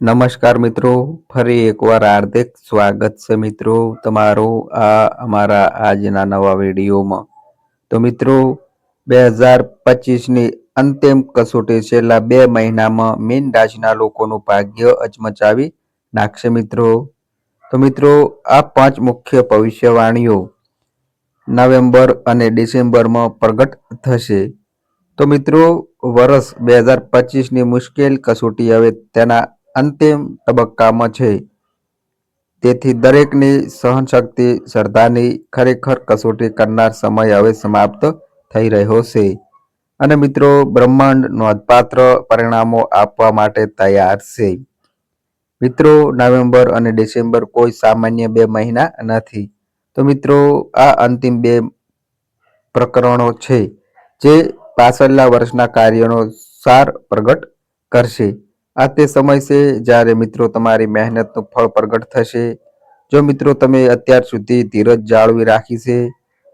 નમસ્કાર મિત્રો, ફરી એકવાર હાર્દિક સ્વાગત છે મિત્રો તમારું આ અમારા આજના નવા વિડીયોમાં. તો મિત્રો, બે હજાર પચીસની અંતિમ કસોટી છેલ્લા બે મહિનામાં મીન રાશિના લોકોનું ભાગ્ય અચમચાવી નાખશે મિત્રો. તો મિત્રો, આ પાંચ મુખ્ય ભવિષ્યવાણીઓ નવેમ્બર અને ડિસેમ્બરમાં પ્રગટ થશે. તો મિત્રો, વર્ષ બે હજાર પચીસની મુશ્કેલ કસોટી હવે તેના અંતિમ તબક્કામાં છે. તેથી દરેકની સહનશક્તિ, શ્રદ્ધાની ખરેખર કસોટી કરનાર સમય હવે સમાપ્ત થઈ રહ્યો છે. અને મિત્રો, બ્રહ્માંડ નોંધપાત્ર પરિણામો આપવા માટે તૈયાર છે. મિત્રો, નવેમ્બર અને ડિસેમ્બર કોઈ સામાન્ય બે મહિના નથી. તો મિત્રો, આ અંતિમ બે પ્રકરણો છે, જે પાછળના વર્ષના કાર્યનો સાર પ્રગટ કરશે. આ તે સમય છે જ્યારે મિત્રો તમારી મહેનતનું ફળ પ્રગટ થશે. જો મિત્રો તમે અત્યાર સુધી ધીરજ જાળવી રાખી છે,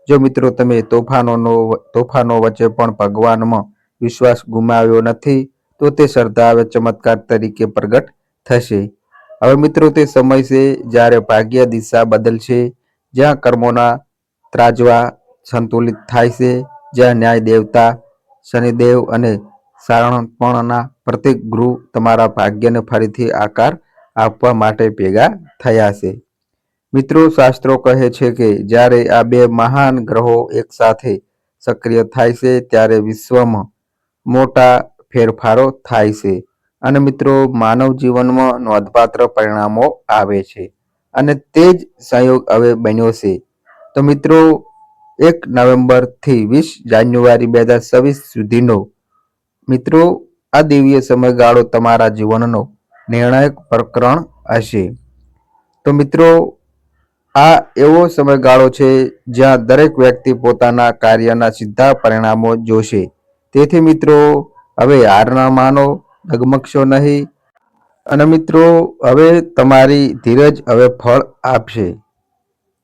જો મિત્રો તમે તોફાનોનો, તોફાનો વચ્ચે પણ ભગવાનમાં વિશ્વાસ ગુમાવ્યો નથી, તો તે શ્રદ્ધા હવે ચમત્કાર તરીકે પ્રગટ થશે. હવે મિત્રો તે સમય છે જ્યારે ભાગ્ય દિશા બદલશે, જ્યાં કર્મોના ત્રાજવા સંતુલિત થાય છે, જ્યાં ન્યાય દેવતા, શનિદેવ અને સારણપણના પ્રત્યેક ગૃહ તમારા ભાગ્યને ફરીથી આકાર આપવા માટે ભેગા થયા છે. મિત્રો, શાસ્ત્રો કહે છે કે જ્યારે આ બે મહાન ગ્રહો એકસાથે સક્રિય થાય છે, ત્યારે વિશ્વમાં મોટા ફેરફારો થાય છે. અને મિત્રો, માનવ જીવનમાં નોંધપાત્ર પરિણામો આવે છે. અને તે જ સંયોગ હવે બન્યો છે. તો મિત્રો, એક નવેમ્બરથી વીસ જાન્યુઆરી બે હજાર છવ્વીસ સુધીનો મિત્રો, આ દિવ્ય સમયગાળો તમારા જીવનનો નિર્ણાયક પ્રકરણ હશે. તો મિત્રો, આ એવો સમયગાળો છે જ્યાં દરેક વ્યક્તિ પોતાના કાર્યના સીધા પરિણામો જોશે. તેથી મિત્રો, હવે હાર માનો ડગમગશો નહીં. અને મિત્રો, હવે તમારી ધીરજ હવે ફળ આપશે.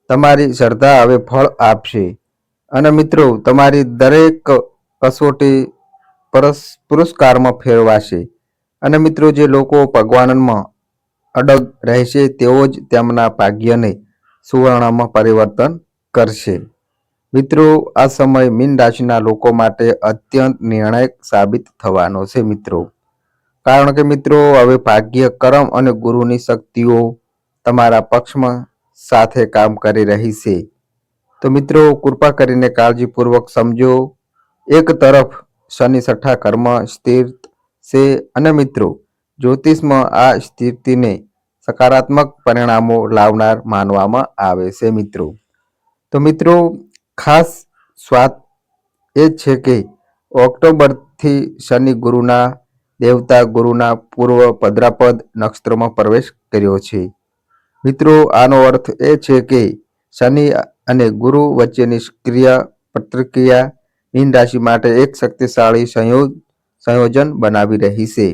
તમારી શ્રદ્ધા હવે ફળ આપશે. અને મિત્રો, તમારી દરેક કસોટી પરસ પુરસ્કારમાં ફેરવાશે. અને મિત્રો, જે લોકો ભગવાનમાં અડગ રહેશે, તેઓ જ તેમના ભાગ્યને સુવર્ણમાં પરિવર્તન કરશે. મિત્રો, આ સમય મીન રાશિના લોકો માટે અત્યંત નિર્ણાયક સાબિત થવાનો છે, મિત્રો. કારણ કે, મિત્રો, હવે ભાગ્ય, કરમ અને ગુરુની શક્તિઓ તમારા પક્ષમાં સાથે કામ કરી રહી છે. તો મિત્રો, કૃપા કરીને કાળજીપૂર્વક સમજો. એક તરફ શનિ છઠ્ઠા કર્મ સ્થિર છે. અને મિત્રો, જ્યોતિષમાં આ સ્થિતિને સકારાત્મક પરિણામો લાવનાર માનવામાં આવે છે મિત્રો. તો મિત્રો, ખાસ સ્વાદ એ છે કે ઓક્ટોબરથી શનિ ગુરુના દેવતા ગુરુના પૂર્વ પદ્રાપદ નક્ષત્રમાં પ્રવેશ કર્યો છે. મિત્રો, આનો અર્થ એ છે કે શનિ અને ગુરુ વચ્ચે નિષ્ક્રિય પ્રતિક્રિયા મીન રાશિ માટે એક શક્તિશાળી સંયોગ સંયોજન બનાવી રહી છે.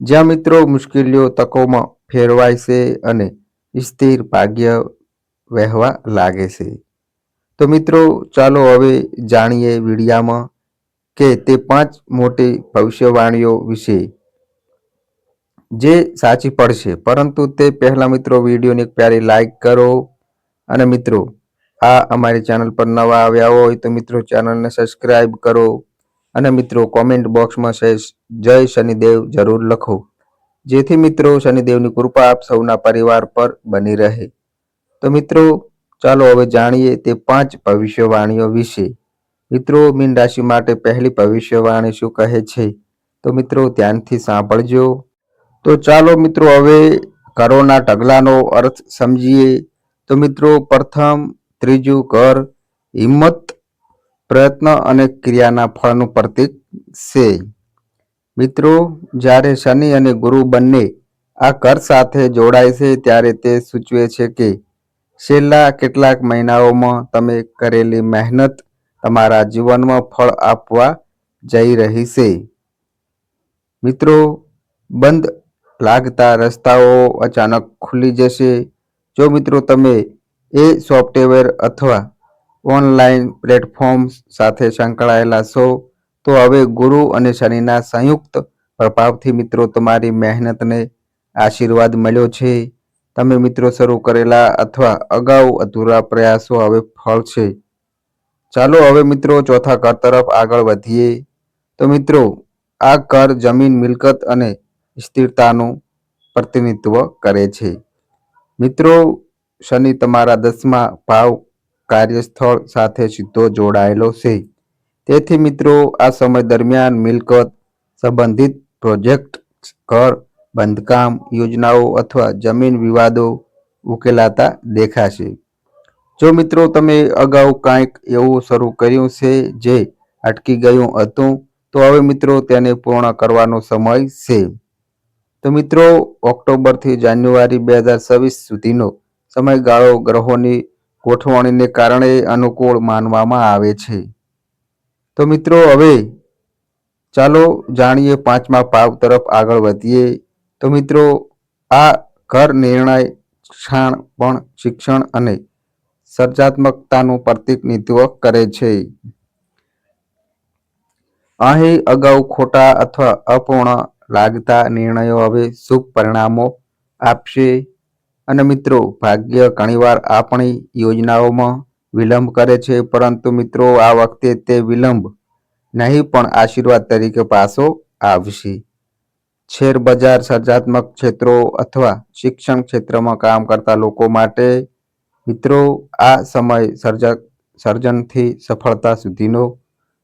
જ્યાં મિત્રો મુશ્કેલીઓ, તકોમાં ફેરવાય છે અને સ્થિર ભાગ્ય વહેવા લાગે છે. તો મિત્રો, ચાલો હવે જાણીએ વિડીયામાં કે તે પાંચ મોટી ભવિષ્યવાણીઓ વિશે. જે સાચી પડશે, પરંતુ તે પહેલા મિત્રો વિડીયોને પ્યારી લાઈક કરો. અને મિત્રો આ અમારી ચેનલ પર નવા આવ્યા હોય તો મિત્રો ચેનલને સબસ્ક્રાઈબ કરો અને મિત્રો કોમેન્ટ બોક્સમાં જય શનિદેવ જરૂર લખો. જેથી મિત્રો શનિદેવની કૃપા આપ સૌના પરિવાર પર બની રહે. તો મિત્રો, ચાલો હવે જાણીએ તે પાંચ ભવિષ્યવાણીઓ વિશે. મિત્રો, મીન રાશિ માટે પહેલી ભવિષ્યવાણી શું કહે છે? તો મિત્રો, ધ્યાનથી સાંભળજો. તો ચાલો મિત્રો, હવે ઘરોના ઢગલાનો અર્થ સમજીએ. તો મિત્રો, પ્રથમ ત્રીજું કર હિંમત, પ્રયત્ન અને ક્રિયાના ફળનું પ્રતીક છે. મિત્રો, જ્યારે શનિ અને ગુરુ બંને આ કર સાથે જોડાય છે, ત્યારે તે સૂચવે છે કે છેલ્લા કેટલાક મહિનાઓમાં તમે કરેલી મહેનત તમારા જીવનમાં ફળ આપવા જઈ રહી છે. મિત્રો, બંધ લાગતા રસ્તાઓ અચાનક ખુલી જશે. જો મિત્રો, તમે એ સોફ્ટવેર અથવા ઓનલાઈન પ્લેટફોર્મ્સ સાથે સંકળાયેલા છો, તો હવે ગુરુ અને શનિના સંયુક્ત પ્રભાવથી મિત્રો, તમારી મહેનતને આશીર્વાદ મળ્યો છે. તમે મિત્રો, શરૂ કરેલા અથવા અગાઉ અધૂરા પ્રયાસો હવે ફળ છે. ચાલો હવે મિત્રો, ચોથા ઘર તરફ આગળ વધીએ. તો મિત્રો, આ ઘર જમીન મિલકત અને સ્થિરતાનું પ્રતિનિધિત્વ કરે છે. મિત્રો શનિ તમારા દસમા ભાવ કાર્યસ્થળ સાથે સીધો જોડાયેલો છે. તેથી મિત્રો, આ સમય દરમિયાન મિલકત સંબંધિત પ્રોજેક્ટ, ઘર, બાંધકામ, યોજનાઓ અથવા જમીન વિવાદો ઉકેલાતા દેખાશે. જો મિત્રો, તમે અગાઉ કાંઈક એવું શરૂ કર્યું છે જે અટકી ગયું હતું, તો હવે મિત્રો તેને પૂર્ણ કરવાનો સમય છે. તો મિત્રો, ઓક્ટોબરથી જાન્યુઆરી બે હજાર છવ્વીસ સુધીનો સમયગાળો ગ્રહોની ગોઠવણીને કારણે અનુકૂળ માનવામાં આવે છે. તો મિત્રો, હવે ચાલો જાણીએ પાંચમા ભાવ તરફ આગળ વધીએ. તો મિત્રો, આ ઘર નિર્ણય, ક્ષાણ પણ શિક્ષણ અને સર્જાત્મકતાનું પ્રતિનિધિત્વ કરે છે. અહીં અગાઉ ખોટા અથવા અપૂર્ણ લાગતા નિર્ણયો હવે શુભ પરિણામો આપશે. અને મિત્રો, ભાગ્ય ઘણીવાર આપણી યોજનાઓમાં વિલંબ કરે છે, પરંતુ મિત્રો, આ વખતે તે વિલંબ નહીં, પણ આશીર્વાદ તરીકે પાછો આવશે. શેર બજાર સર્જાત્મક ક્ષેત્રો અથવા શિક્ષણ ક્ષેત્રમાં કામ કરતા લોકો માટે, મિત્રો, આ સમય સર્જક સર્જનથી સફળતા સુધીનો,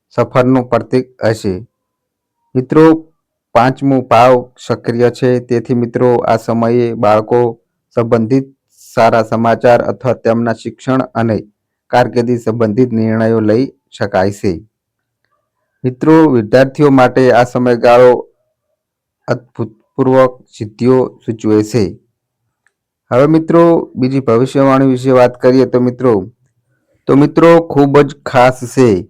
સફરનું પ્રતીક હશે. મિત્રો, પાંચમું ભાવ સક્રિય છે, તેથી મિત્રો, આ સમયે બાળકો સંબંધિત સારા સમાચાર અથવા તેમના શિક્ષણ અને કારકિર્દી સંબંધિત નિર્ણયો લઈ શકાય છે. મિત્રો, વિદ્યાર્થીઓ માટે આ સમયગાળો અભૂતપૂર્વક સિદ્ધિઓ સૂચવે છે. હવે મિત્રો, બીજી ભવિષ્યવાણી વિશે વાત કરીએ તો મિત્રો તો મિત્રો, ખૂબ જ ખાસ છે.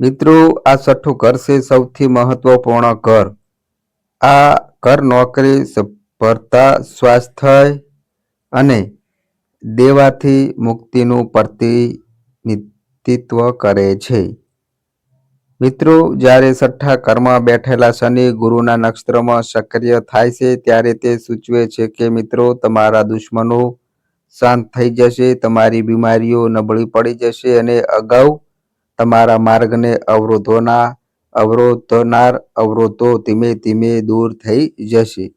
મિત્રો, આ છઠ્ઠું ઘર છે સૌથી મહત્વપૂર્ણ ઘર. આ ઘર નોકરી, સફળતા, સ્વાસ્થ્ય અને દેવાથી મુક્તિનું પ્રતિનિધિત્વ કરે છે. મિત્રો, જ્યારે છઠ્ઠા કર્મમાં બેઠેલા શનિ ગુરુના નક્ષત્રમાં સક્રિય થાય છે, ત્યારે તે સૂચવે છે કે, મિત્રો, તમારા દુશ્મનો શાંત થઈ જશે, તમારી બીમારીઓ નબળી પડી જશે અને અગાઉ તમારા માર્ગને અવરોધોના, અવરોધનાર અવરોધો ધીમે ધીમે દૂર થઈ જશે.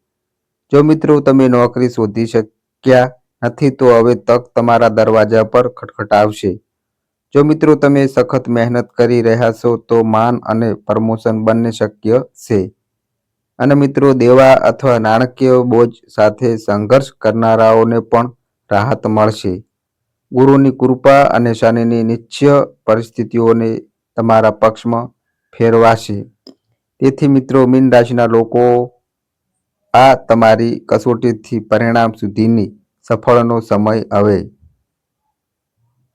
જો મિત્રો, તમે નોકરી શોધી શક્યા નથી તો હવે તક તમારા દરવાજા પર ખટખટાવશે. જો મિત્રો તમે સખત મહેનત કરી રહ્યા છો તો માન અને પ્રમોશન બંને શક્ય છે. અને મિત્રો દેવા અથવા નાણાકીય બોજ સાથે સંઘર્ષ કરનારાઓને પણ રાહત મળશે. ગુરુની કૃપા અને શનિની નિશ્ચય પરિસ્થિતિઓને તમારા પક્ષમાં ફેરવાશે. તેથી મિત્રો મીન રાશિના લોકો આ તમારી કસોટીથી પરિણામ સુધીની સફળનો સમય હવે.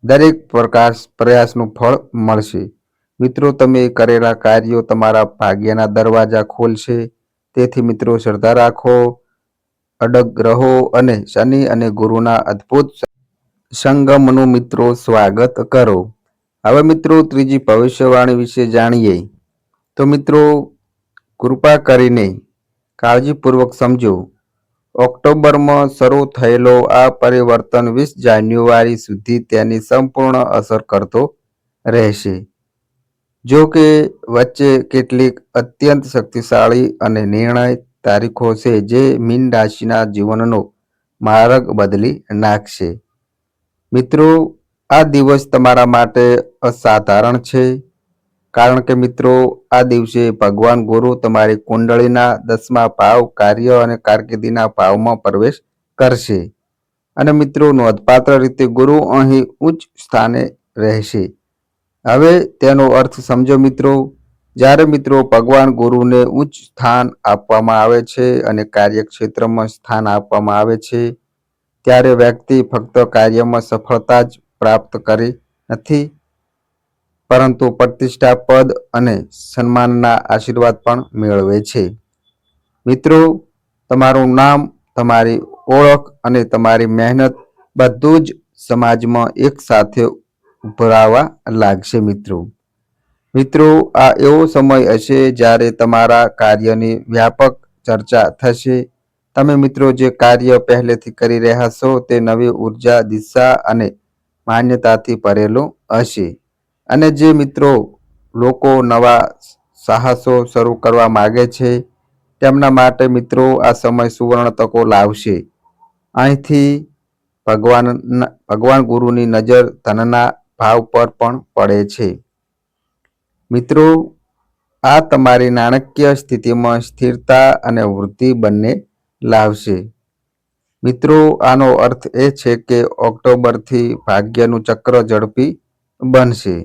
દરેક પ્રકાશ પ્રયાસનું ફળ મળશે. મિત્રો, તમે કરેલા કાર્યો તમારા ભાગ્યના દરવાજા ખોલશે. તેથી મિત્રો, શ્રદ્ધા રાખો, અડગ રહો અને શનિ અને ગુરુના અદ્ભુત સંગમનું મિત્રો સ્વાગત કરો. હવે મિત્રો, ત્રીજી ભવિષ્યવાણી વિશે જાણીએ. તો મિત્રો, કૃપા કરીને કાળજીપૂર્વક સમજો. ઓક્ટોબરમાં શરૂ થયેલો આ પરિવર્તન વીસ જાન્યુઆરી સુધી તેની સંપૂર્ણ અસર કરતો રહેશે. જો કે, વચ્ચે કેટલીક અત્યંત શક્તિશાળી અને નિર્ણય તારીખો છે જે મીન રાશિના જીવનનો માર્ગ બદલી નાખશે. મિત્રો, આ દિવસ તમારા માટે અસાધારણ છે. કારણ કે મિત્રો, આ દિવસે ભગવાન ગુરુ તમારી કુંડળીના દસમા ભાવ, કાર્ય અને કારકિર્દીના ભાવમાં પ્રવેશ કરશે. અને મિત્રો, નોંધપાત્ર રીતે ગુરુ અહીં ઉચ્ચ સ્થાને રહેશે. હવે તેનો અર્થ સમજો મિત્રો, જ્યારે મિત્રો ભગવાન ગુરુને ઉચ્ચ સ્થાન આપવામાં આવે છે અને કાર્યક્ષેત્રમાં સ્થાન આપવામાં આવે છે, ત્યારે વ્યક્તિ ફક્ત કાર્યમાં સફળતા જ પ્રાપ્ત કરી નથી પરંતુ પ્રતિષ્ઠા પદ અને સન્માનના આશીર્વાદ પણ મેળવે છે. મિત્રો, તમારું નામ, તમારી ઓળખ અને તમારી મહેનત બધું જ સમાજમાં એક સાથે ઉભરાવા લાગશે મિત્રો. મિત્રો, આ એવો સમય હશે જ્યારે તમારા કાર્યની વ્યાપક ચર્ચા થશે. તમે મિત્રો, જે કાર્ય પહેલેથી કરી રહ્યા છો તે નવી ઊર્જા, દિશા અને માન્યતાથી ભરેલું હશે. અને જે મિત્રો લોકો નવા સાહસો શરૂ કરવા માગે છે, તેમના માટે મિત્રો આ સમય સુવર્ણ તકો લાવશે. અહીંથી ભગવાન ભગવાન ગુરુની નજર ધનના ભાવ પર પણ પડે છે. મિત્રો, આ તમારી નાણાકીય સ્થિતિમાં સ્થિરતા અને વૃદ્ધિ બંને લાવશે. મિત્રો, આનો અર્થ એ છે કે ઓક્ટોબરથી ભાગ્યનું ચક્ર ઝડપી બનશે.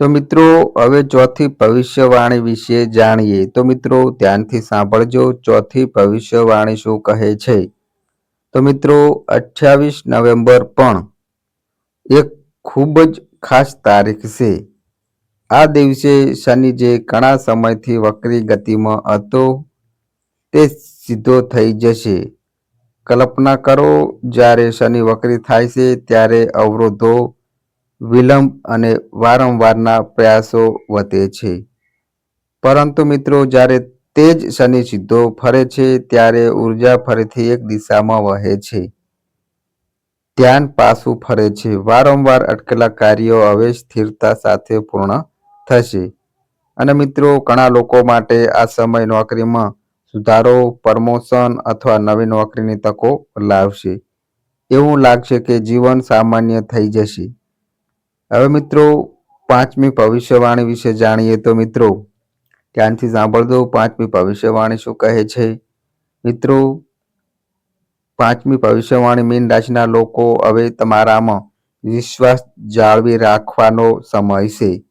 તો મિત્રો, હવે ચોથી ભવિષ્યવાણી વિશે જાણીએ. તો મિત્રો, ધ્યાનથી સાંભળજો. ચોથી ભવિષ્યવાણી શું કહે છે? તો મિત્રો, અઠ્યાવીસ નવેમ્બર પણ એક ખૂબ જ ખાસ તારીખ છે. આ દિવસે શનિ જે ઘણા સમયથી વક્રી ગતિમાં હતો, તે સીધો થઈ જશે. કલ્પના કરો, જ્યારે શનિ વક્રી થાય છે, ત્યારે અવરોધો વિલંબ અને વારંવારના પ્રયાસો વધે છે. પરંતુ મિત્રો, જ્યારે તે જ શનિ સીધો ફરે છે, ત્યારે ઊર્જા ફરીથી એક દિશામાં વહે છે. ધ્યાન પાછું ફરે છે. વારંવાર અટકેલા કાર્યો હવે સ્થિરતા સાથે પૂર્ણ થશે. અને મિત્રો, ઘણા લોકો માટે આ સમય નોકરીમાં સુધારો, પ્રમોશન અથવા નવી નોકરીની તકો લાવશે. એવું લાગશે કે જીવન સામાન્ય થઈ જશે. હવે મિત્રો, પાંચમી ભવિષ્યવાણી વિશે જાણીએ તો મિત્રો, ધ્યાનથી સાંભળજો, પાંચમી ભવિષ્યવાણી શું કહે છે? મિત્રો, પાંચમી ભવિષ્યવાણી મીન રાશિના લોકો હવે તમારામાં વિશ્વાસ જાળવી રાખવાનો સમય છે.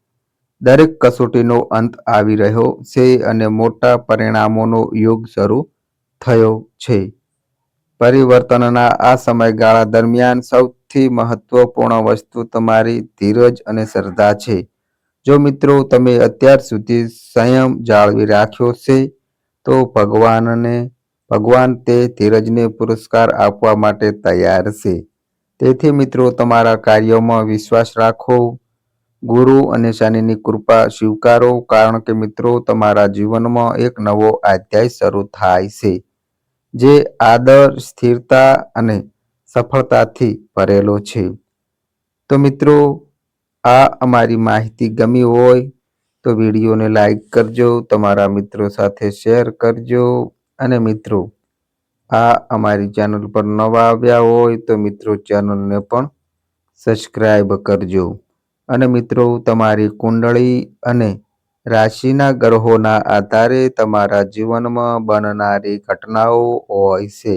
દરેક કસોટીનો અંત આવી રહ્યો છે અને મોટા પરિણામોનો યોગ શરૂ થયો છે. પરિવર્તનના આ સમયગાળા દરમિયાન સૌથી મહત્વપૂર્ણ વસ્તુ તમારી ધીરજ અને શ્રદ્ધા છે. જો મિત્રો તમે અત્યાર સુધી સંયમ જાળવી રાખ્યો છે, તો ભગવાનને, ભગવાન તે ધીરજને પુરસ્કાર આપવા માટે તૈયાર છે. તેથી મિત્રો તમારા કાર્યોમાં વિશ્વાસ રાખો. ગુરુ અને શનિની કૃપા સ્વીકારો, કારણ કે મિત્રો તમારા જીવનમાં એક નવો અધ્યાય શરૂ થાય છે. જે આદર, સ્થિરતા અને સફળતાથી ભરેલો છે. તો મિત્રો, આ અમારી માહિતી ગમી હોય તો વિડીયોને લાઈક કરજો, તમારા મિત્રો સાથે શેર કરજો અને મિત્રો, આ અમારી ચેનલ પર નવા આવ્યા હોય તો મિત્રો ચેનલને પણ સબસ્ક્રાઈબ કરજો. અને મિત્રો, તમારી કુંડળી અને રાશિના ગ્રહોના આધારે તમારા જીવનમાં બનનારી ઘટનાઓ હોય છે.